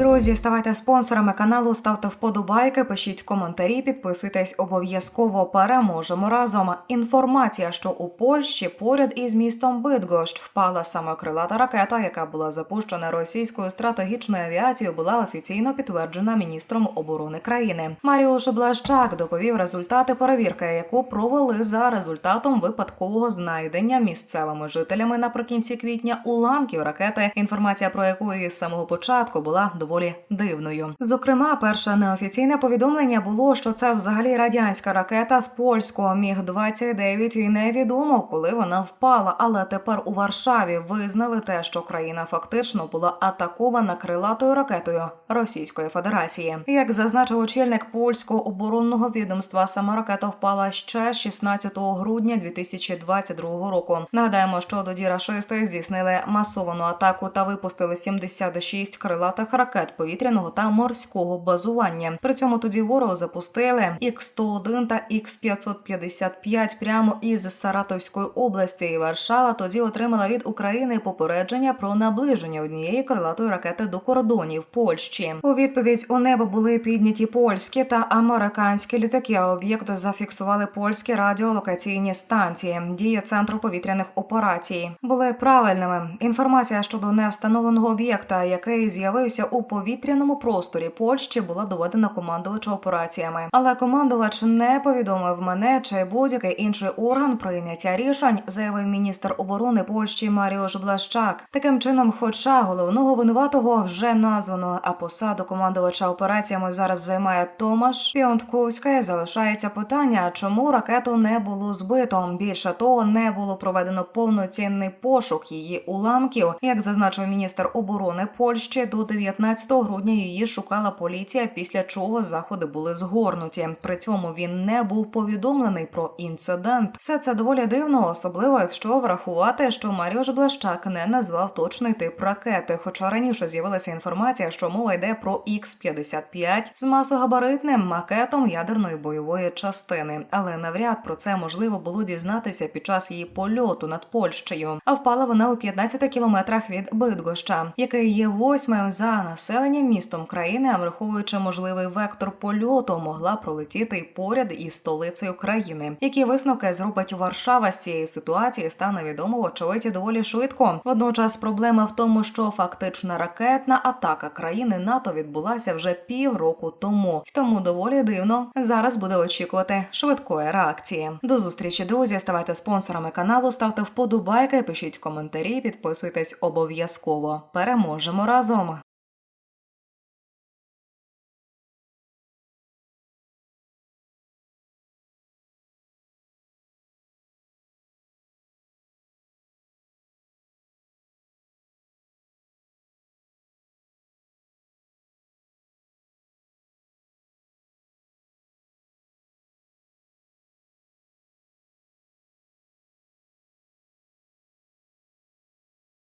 Друзі, ставайте спонсорами каналу, ставте вподобайки, пишіть коментарі, підписуйтесь обов'язково. Переможемо разом. Інформація, що у Польщі поряд із містом Бидгощ впала саме крилата ракета, яка була запущена російською стратегічною авіацією, була офіційно підтверджена міністром оборони країни. Маріуш Блащак доповів результати перевірки, яку провели за результатом випадкового знайдення місцевими жителями наприкінці квітня уламків ракети. Інформація про яку із самого початку була доволі дивною. Зокрема, перше неофіційне повідомлення було, що це взагалі радянська ракета з польського міг 29 і невідомо, коли вона впала. Але тепер у Варшаві визнали те, що країна фактично була атакована крилатою ракетою Російської Федерації. Як зазначив очільник польського оборонного відомства, сама ракета впала ще 16 грудня 2022 року. Нагадаємо, що тоді рашисти здійснили масовану атаку та випустили 76 крилатих ракет повітряного та морського базування. При цьому тоді ворог запустили Х-101 та Х-555 прямо із Саратовської області. І Варшава тоді отримала від України попередження про наближення однієї крилатої ракети до кордонів Польщі. У відповідь у небо були підняті польські та американські літаки. а Об'єкт зафіксували польські радіолокаційні станції. Дії центру повітряних операцій були правильними. Інформація щодо невстановленого об'єкта, який з'явився у повітряному просторі Польщі, була доведена командувачу операціями. Але командувач не повідомив мене чи будь-який інший орган прийняття рішень, заявив міністр оборони Польщі Маріош Блащак. Таким чином, хоча головного винуватого вже названо, а посаду командувача операціями зараз займає Томаш Піонтковська, залишається питання, чому ракету не було збито. Більше того, не було проведено повноцінний пошук її уламків. Як зазначив міністр оборони Польщі, до 19 грудня її шукала поліція, після чого заходи були згорнуті. При цьому він не був повідомлений про інцидент. Все це доволі дивно, особливо якщо врахувати, що Маріош Блащак не назвав точний тип ракети. Хоча раніше з'явилася інформація, що мова йде про Х-55 з масогабаритним макетом ядерної бойової частини, але навряд про це можливо було дізнатися під час її польоту над Польщею. А впала вона у 15 кілометрах від Бидгоща, який є восьмим за населенням містом країни, а враховуючи можливий вектор польоту, могла пролетіти поряд із столицею країни. Які висновки зробить Варшава з цієї ситуації, стане відомо вочевидь доволі швидко. Водночас проблема в тому, що фактична ракетна атака країни НАТО відбулася вже півроку тому, тому доволі дивно зараз буде очікувати швидкої реакції. До зустрічі, друзі. Ставайте спонсорами каналу, ставте вподобайки, пишіть коментарі, підписуйтесь обов'язково. Переможемо разом.